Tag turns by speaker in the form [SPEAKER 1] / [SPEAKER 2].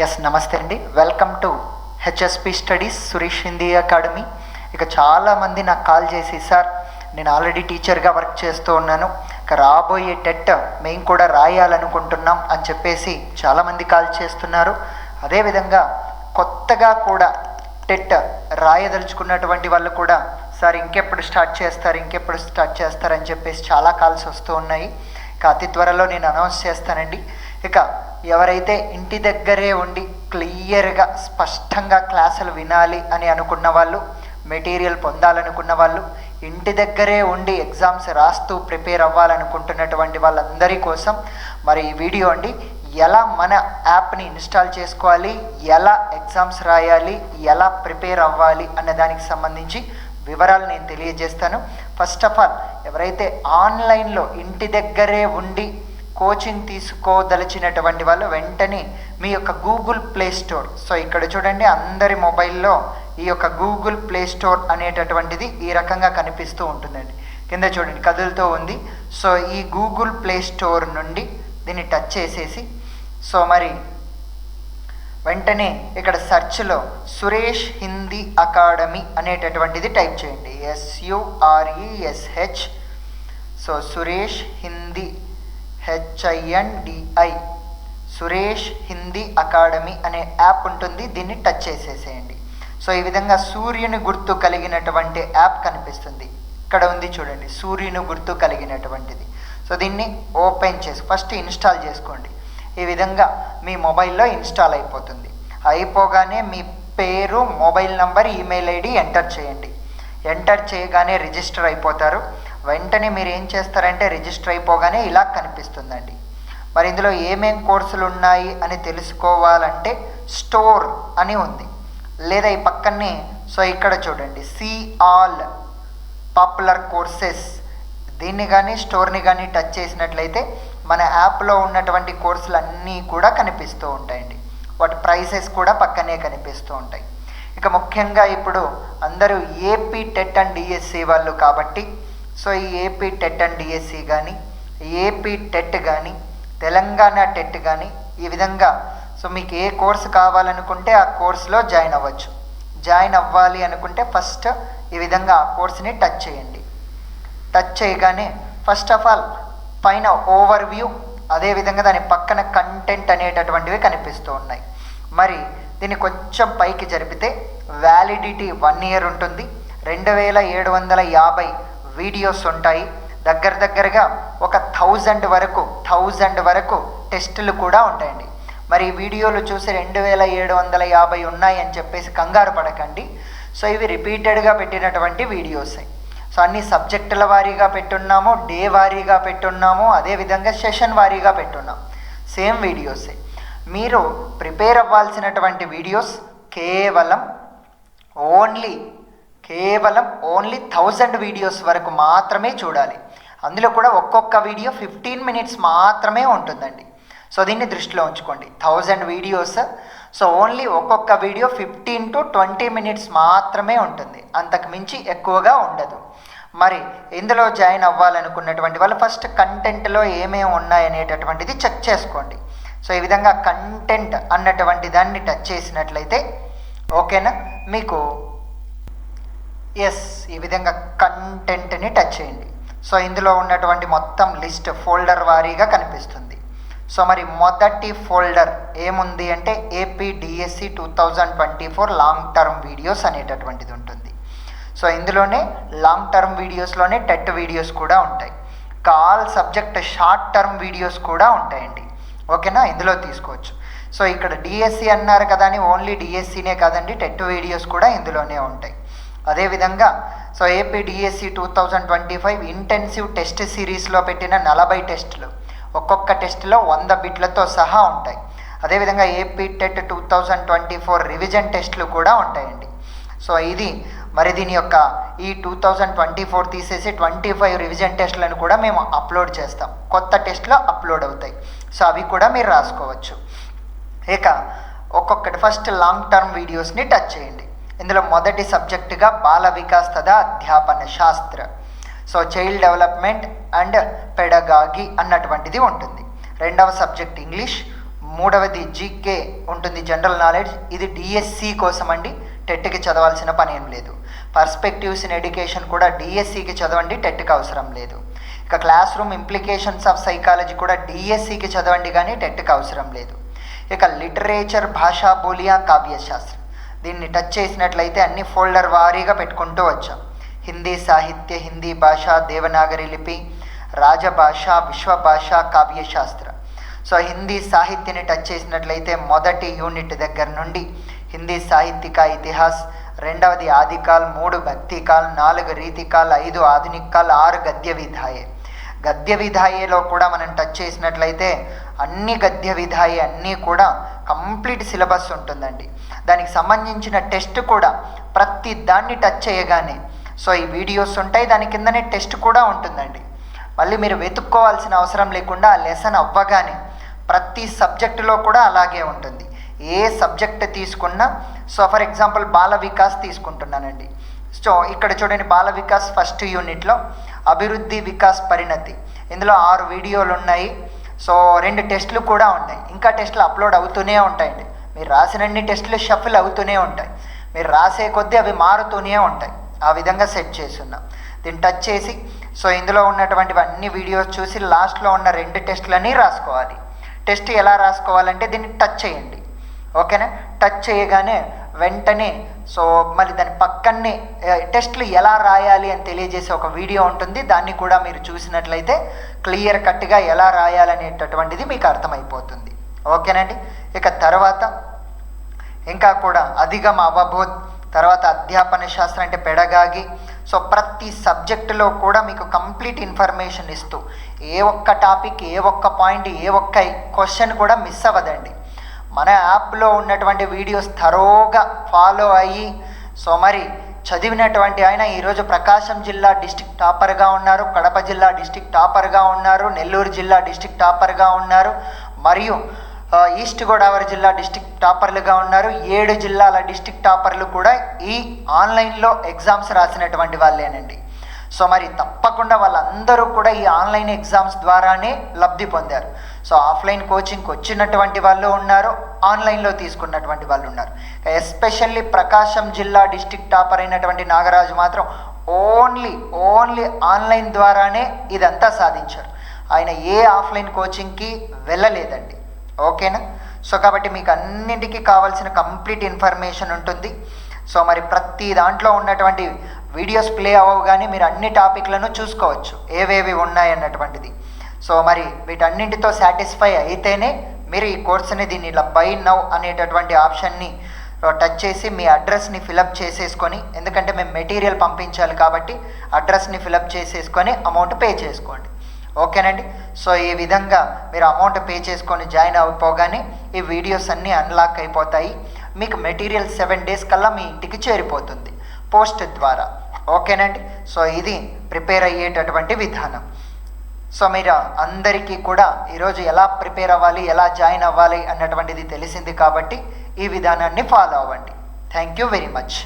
[SPEAKER 1] Yes నమస్తే అండి. Welcome to HSP studies Suresh Hindi academy ఇక చాలామంది నాకు కాల్ చేసి సార్ నేను ఆల్రెడీ టీచర్గా వర్క్ చేస్తూ ఉన్నాను. ఇక రాబోయే టెట్ మేము కూడా రాయాలనుకుంటున్నాం అని చెప్పేసి చాలామంది కాల్ చేస్తున్నారు. అదేవిధంగా కొత్తగా కూడా టెట్ రాయదలుచుకున్నటువంటి వాళ్ళు కూడా సార్ ఇంకెప్పుడు స్టార్ట్ చేస్తారు ఇంకెప్పుడు స్టార్ట్ చేస్తారని చెప్పేసి చాలా కాల్స్ వస్తూ ఉన్నాయి. ఇక అతి త్వరలో నేను అనౌన్స్ చేస్తానండి. ఇక ఎవరైతే ఇంటి దగ్గరే ఉండి క్లియర్గా స్పష్టంగా క్లాసులు వినాలి అని అనుకున్న వాళ్ళు మెటీరియల్ పొందాలనుకున్న వాళ్ళు ఇంటి దగ్గరే ఉండి ఎగ్జామ్స్ రాస్తూ ప్రిపేర్ అవ్వాలనుకుంటున్నటువంటి వాళ్ళందరి కోసం మరి ఈ వీడియో అండి. ఎలా మన యాప్ని ఇన్స్టాల్ చేసుకోవాలి? ఎలా ఎగ్జామ్స్ రాయాలి? ఎలా ప్రిపేర్ అవ్వాలి? అన్న దానికి సంబంధించి వివరాలు నేను తెలియజేస్తాను. ఫస్ట్ ఆఫ్ ఆల్ ఎవరైతే ఆన్లైన్లో ఇంటి దగ్గరే ఉండి కోచింగ్ తీసుకోదలిచినటువంటి వాళ్ళు వెంటనే మీ యొక్క గూగుల్ ప్లే స్టోర్ సో ఇక్కడ చూడండి అందరి మొబైల్లో ఈ యొక్క గూగుల్ ప్లే స్టోర్ అనేటటువంటిది ఈ రకంగా కనిపిస్తూ ఉంటుందండి. కింద చూడండి కదులుతూ ఉంది. సో ఈ గూగుల్ ప్లే స్టోర్ నుండి దీన్ని టచ్ చేసేసి సో మరి వెంటనే ఇక్కడ సెర్చ్లో సురేష్ హిందీ అకాడమీ అనేటటువంటిది టైప్ చేయండి. S U R E S H so Suresh Hindi H I N D I Suresh Hindi academy అనే యాప్ ఉంటుంది. దీన్ని టచ్ చేసేసేయండి. సో ఈ విధంగా సూర్యుని గుర్తు కలిగినటువంటి యాప్ కనిపిస్తుంది. ఇక్కడ ఉంది చూడండి సూర్యుని గుర్తు కలిగినటువంటిది. సో దీన్ని ఓపెన్ చేసి ఫస్ట్ ఇన్స్టాల్ చేసుకోండి. ఈ విధంగా మీ మొబైల్లో ఇన్స్టాల్ అయిపోతుంది. అయిపోగానే మీ పేరు mobile number email ID enter చేయండి. ఎంటర్ చేయగానే రిజిస్టర్ అయిపోతారు. వెంటనే మీరు ఏం చేస్తారంటే రిజిస్టర్ అయిపోగానే ఇలా కనిపిస్తుందండి. మరి ఇందులో ఏమేం కోర్సులు ఉన్నాయి అని తెలుసుకోవాలంటే స్టోర్ అని ఉంది. లేదా ఈ పక్కనే సో ఇక్కడ చూడండి సి ఆల్ పాపులర్ కోర్సెస్. దీన్ని కానీ స్టోర్ని కానీ టచ్ చేసినట్లయితే మన యాప్లో ఉన్నటువంటి కోర్సులు అన్నీ కూడా కనిపిస్తూ ఉంటాయండి. వాటి ప్రైసెస్ కూడా పక్కనే కనిపిస్తూ ఉంటాయి. ఇక ముఖ్యంగా ఇప్పుడు అందరూ ఏపీ టెట్ అండ్ డిఎస్సి వాళ్ళు కాబట్టి సో ఈ ఏపీ టెట్ అండ్ డిఎస్సి కానీ ఏపీ టెట్ కానీ తెలంగాణ టెట్ కానీ ఈ విధంగా. సో మీకు ఏ కోర్సు కావాలనుకుంటే ఆ కోర్సులో జాయిన్ అవ్వచ్చు. జాయిన్ అవ్వాలి అనుకుంటే ఫస్ట్ ఈ విధంగా ఆ కోర్స్ని టచ్ చేయండి. టచ్ చేయగానే ఫస్ట్ ఆఫ్ ఆల్ పైన ఓవర్ వ్యూ అదేవిధంగా దాని పక్కన కంటెంట్ అనేటటువంటివి కనిపిస్తూ ఉన్నాయి. మరి దీన్ని కొంచెం పైకి జరిపితే వ్యాలిడిటీ వన్ ఇయర్ ఉంటుంది. రెండు వేల ఏడు వందల యాభై వీడియోస్ ఉంటాయి. దగ్గర దగ్గరగా ఒక థౌజండ్ వరకు థౌజండ్ వరకు టెస్టులు కూడా ఉంటాయండి. మరి వీడియోలు చూసి రెండు వేల ఏడు వందల యాభై ఉన్నాయి అని చెప్పేసి కంగారు పడకండి. సో ఇవి రిపీటెడ్గా పెట్టినటువంటి వీడియోస్ సో అన్ని సబ్జెక్టుల వారీగా పెట్టున్నాము డే వారీగా పెట్టున్నాము అదేవిధంగా సెషన్ వారీగా పెట్టున్నాం. సేమ్ వీడియోసే మీరు ప్రిపేర్ అవ్వాల్సినటువంటి వీడియోస్ కేవలం ఓన్లీ కేవలం ఓన్లీ థౌజండ్ వీడియోస్ వరకు మాత్రమే చూడాలి. అందులో కూడా ఒక్కొక్క వీడియో ఫిఫ్టీన్ మినిట్స్ మాత్రమే ఉంటుందండి. సో దీన్ని దృష్టిలో ఉంచుకోండి. థౌజండ్ వీడియోస్ సో ఓన్లీ ఒక్కొక్క video fifteen to twenty minutes మాత్రమే ఉంటుంది. అంతకు మించి ఎక్కువగా ఉండదు. మరి ఇందులో జాయిన్ అవ్వాలనుకున్నటువంటి వాళ్ళు ఫస్ట్ కంటెంట్లో ఏమేమి ఉన్నాయనేటటువంటిది చెక్ చేసుకోండి. సో ఈ విధంగా కంటెంట్ అన్నటువంటి దాన్ని టచ్ చేసినట్లయితే ఓకేనా? మీకు ఎస్ ఈ విధంగా కంటెంట్ని టచ్ చేయండి. సో ఇందులో ఉన్నటువంటి మొత్తం లిస్ట్ ఫోల్డర్ వారీగా కనిపిస్తుంది. సో మరి మొదటి ఫోల్డర్ ఏముంది అంటే AP DSC two thousand twenty four long term videos అనేటటువంటిది ఉంటుంది. సో ఇందులోనే లాంగ్ టర్మ్ వీడియోస్లోనే టెట్ వీడియోస్ కూడా ఉంటాయి. Call subject short term videos కూడా ఉంటాయండి. ఓకేనా ఇందులో తీసుకోవచ్చు. సో ఇక్కడ డిఎస్సి అన్నారు కదా అని ఓన్లీ డిఎస్సినే కాదండి టెట్ వీడియోస్ కూడా ఇందులోనే ఉంటాయి. అదేవిధంగా so AP DSC two thousand twenty five intensive test సిరీస్లో పెట్టిన నలభై టెస్టులు. ఒక్కొక్క టెస్ట్లో వంద బిట్లతో సహా ఉంటాయి. అదేవిధంగా AP TET two thousand twenty four revision టెస్టులు కూడా ఉంటాయండి. సో ఇది మరి దీని యొక్క ఈ టూ థౌజండ్ ట్వంటీ ఫోర్ తీసేసి ట్వంటీ ఫైవ్ రివిజన్ టెస్టులను కూడా మేము అప్లోడ్ చేస్తాం. కొత్త టెస్ట్లో అప్లోడ్ అవుతాయి. సో అవి కూడా మీరు రాసుకోవచ్చు. ఇక ఒక్కొక్కటి ఫస్ట్ లాంగ్ టర్మ్ వీడియోస్ని టచ్ చేయండి. ఇందులో మొదటి సబ్జెక్టుగా బాల వికాస్ తదా అధ్యాపన శాస్త్ర. So child development and pedagogy అన్నటువంటిది ఉంటుంది. రెండవ సబ్జెక్ట్ ఇంగ్లీష్ మూడవది జీకే ఉంటుంది జనరల్ నాలెడ్జ్. ఇది డిఎస్సి కోసం అండి టెట్కి చదవాల్సిన పని ఏం లేదు. పర్స్పెక్టివ్స్ ఇన్ ఎడ్యుకేషన్ కూడా డిఎస్సికి చదవండి టెట్కి అవసరం లేదు. ఇక classroom implications of psychology కూడా డిఎస్సికి చదవండి కానీ టెట్కి అవసరం లేదు. ఇక లిటరేచర్ భాషా బోలియా కావ్యశాస్త్రం. దీన్ని టచ్ చేసినట్లయితే అన్ని ఫోల్డర్ వారీగా పెట్టుకుంటూ వచ్చాం. హిందీ సాహిత్య హిందీ భాష దేవనాగరి లిపి రాజభాష విశ్వభాష కావ్యశాస్త్ర. సో హిందీ సాహిత్యని టచ్ చేసినట్లయితే మొదటి యూనిట్ దగ్గర నుండి హిందీ సాహిత్యక ఇతిహాస్ రెండవది ఆదికాల్ మూడు భక్తికాల్ నాలుగు రీతికాల్ ఐదు ఆధునికాల్ ఆరు గద్య విధాయే గద్య విధాయిలో కూడా మనం టచ్ చేసినట్లయితే అన్ని గద్య విధాయి అన్నీ కూడా కంప్లీట్ సిలబస్ ఉంటుందండి. దానికి సంబంధించిన టెస్ట్ కూడా ప్రతి దాన్ని టచ్ చేయగానే సో ఈ వీడియోస్ ఉంటాయి దాని కిందనే టెస్ట్ కూడా ఉంటుందండి. మళ్ళీ మీరు వెతుక్కోవాల్సిన అవసరం లేకుండా ఆ లెసన్ అవ్వగానే ప్రతి సబ్జెక్టులో కూడా అలాగే ఉంటుంది. ఏ సబ్జెక్ట్ తీసుకున్నా సో ఫర్ ఎగ్జాంపుల్ బాల వికాస్ తీసుకుంటున్నానండి. సో ఇక్కడ చూడండి బాల వికాస్ ఫస్ట్ యూనిట్లో అభివృద్ధి వికాస్ పరిణతి. ఇందులో ఆరు వీడియోలు ఉన్నాయి. సో రెండు టెస్టులు కూడా ఉన్నాయి. ఇంకా టెస్టులు అప్లోడ్ అవుతూనే ఉంటాయండి మీరు రాసినన్ని టెస్టులు షఫిల్ అవుతూనే ఉంటాయి. మీరు రాసే కొద్దీ అవి మారుతూనే ఉంటాయి. ఆ విధంగా సెట్ చేస్తున్నాం దీన్ని టచ్ చేసి సో ఇందులో ఉన్నటువంటి అన్ని వీడియోస్ చూసి లాస్ట్లో ఉన్న రెండు టెస్టులని రాసుకోవాలి. టెస్ట్ ఎలా రాసుకోవాలంటే దీన్ని టచ్ చేయండి. ఓకేనా? టచ్ చేయగానే వెంటనే సో మరి దాని పక్కనే టెస్ట్లు ఎలా రాయాలి అని తెలియజేసే ఒక వీడియో ఉంటుంది. దాన్ని కూడా మీరు చూసినట్లయితే క్లియర్ కట్గా ఎలా రాయాలనేటటువంటిది మీకు అర్థమైపోతుంది. ఓకేనండి? ఇక తర్వాత ఇంకా కూడా అధిగమ అవబోధ్ తర్వాత అధ్యాపన శాస్త్రం అంటే పెడగాగి సో ప్రతి సబ్జెక్టులో కూడా మీకు కంప్లీట్ ఇన్ఫర్మేషన్ ఇస్తూ ఏ ఒక్క టాపిక్ ఏ ఒక్క పాయింట్ ఏ ఒక్క క్వశ్చన్ కూడా మిస్ అవ్వదండి. మన యాప్లో ఉన్నటువంటి వీడియోస్ థరోగా ఫాలో అయ్యి సో మరి చదివినటువంటి ఆయన ఈరోజు ప్రకాశం జిల్లా డిస్టిక్ టాపర్గా ఉన్నారు కడప జిల్లా డిస్టిక్ టాపర్గా ఉన్నారు నెల్లూరు జిల్లా డిస్టిక్ టాపర్గా ఉన్నారు మరియు ఈస్ట్ గోదావరి జిల్లా డిస్టిక్ టాపర్లుగా ఉన్నారు ఏడు జిల్లాల డిస్టిక్ టాపర్లు కూడా ఈ ఆన్లైన్లో ఎగ్జామ్స్ రాసినటువంటి వాళ్ళేనండి. సో మరి తప్పకుండా వాళ్ళందరూ కూడా ఈ ఆన్లైన్ ఎగ్జామ్స్ ద్వారానే లబ్ధి పొందారు. సో ఆఫ్లైన్ కోచింగ్కి వచ్చినటువంటి వాళ్ళు ఉన్నారు ఆన్లైన్లో తీసుకున్నటువంటి వాళ్ళు ఉన్నారు. ఎస్పెషల్లీ ప్రకాశం జిల్లా డిస్టిక్ టాపర్ అయినటువంటి నాగరాజు మాత్రం ఓన్లీ ఓన్లీ ఆన్లైన్ ద్వారానే ఇదంతా సాధించారు. ఆయన ఏ ఆఫ్లైన్ కోచింగ్కి వెళ్ళలేదండి. ఓకేనా? సో కాబట్టి మీకు అన్నింటికి కావాల్సిన కంప్లీట్ ఇన్ఫర్మేషన్ ఉంటుంది. సో మరి ప్రతి దాంట్లో ఉన్నటువంటి వీడియోస్ ప్లే అవ్వగానే మీరు అన్ని టాపిక్లను చూసుకోవచ్చు. ఏవేవి ఉన్నాయి అన్నటువంటిది సో మరి వీటన్నింటితో సాటిస్ఫై అయితేనే మీరు ఈ కోర్సుని దీన్ని ఇలా బై నౌ అనేటటువంటి ఆప్షన్ని టచ్ చేసి మీ అడ్రస్ని ఫిలప్ చేసేసుకొని ఎందుకంటే మేము మెటీరియల్ పంపించాలి కాబట్టి అడ్రస్ని ఫిలప్ చేసేసుకొని అమౌంట్ పే చేసుకోండి. ఓకేనండి? సో ఈ విధంగా మీరు అమౌంట్ పే చేసుకొని జాయిన్ అయిపోగానే ఈ వీడియోస్ అన్నీ అన్లాక్ అయిపోతాయి. మీకు మెటీరియల్ సెవెన్ డేస్ కల్లా మీ ఇంటికి చేరిపోతుంది పోస్ట్ ద్వారా. ఓకేనండి? సో ఇది ప్రిపేర్ అయ్యేటటువంటి విధానం. సో మీరు అందరికీ కూడా ఈరోజు ఎలా ప్రిపేర్ అవ్వాలి ఎలా జాయిన్ అవ్వాలి అన్నటువంటిది తెలిసింది కాబట్టి ఈ విధానాన్ని ఫాలో అవ్వండి. Thank you very much.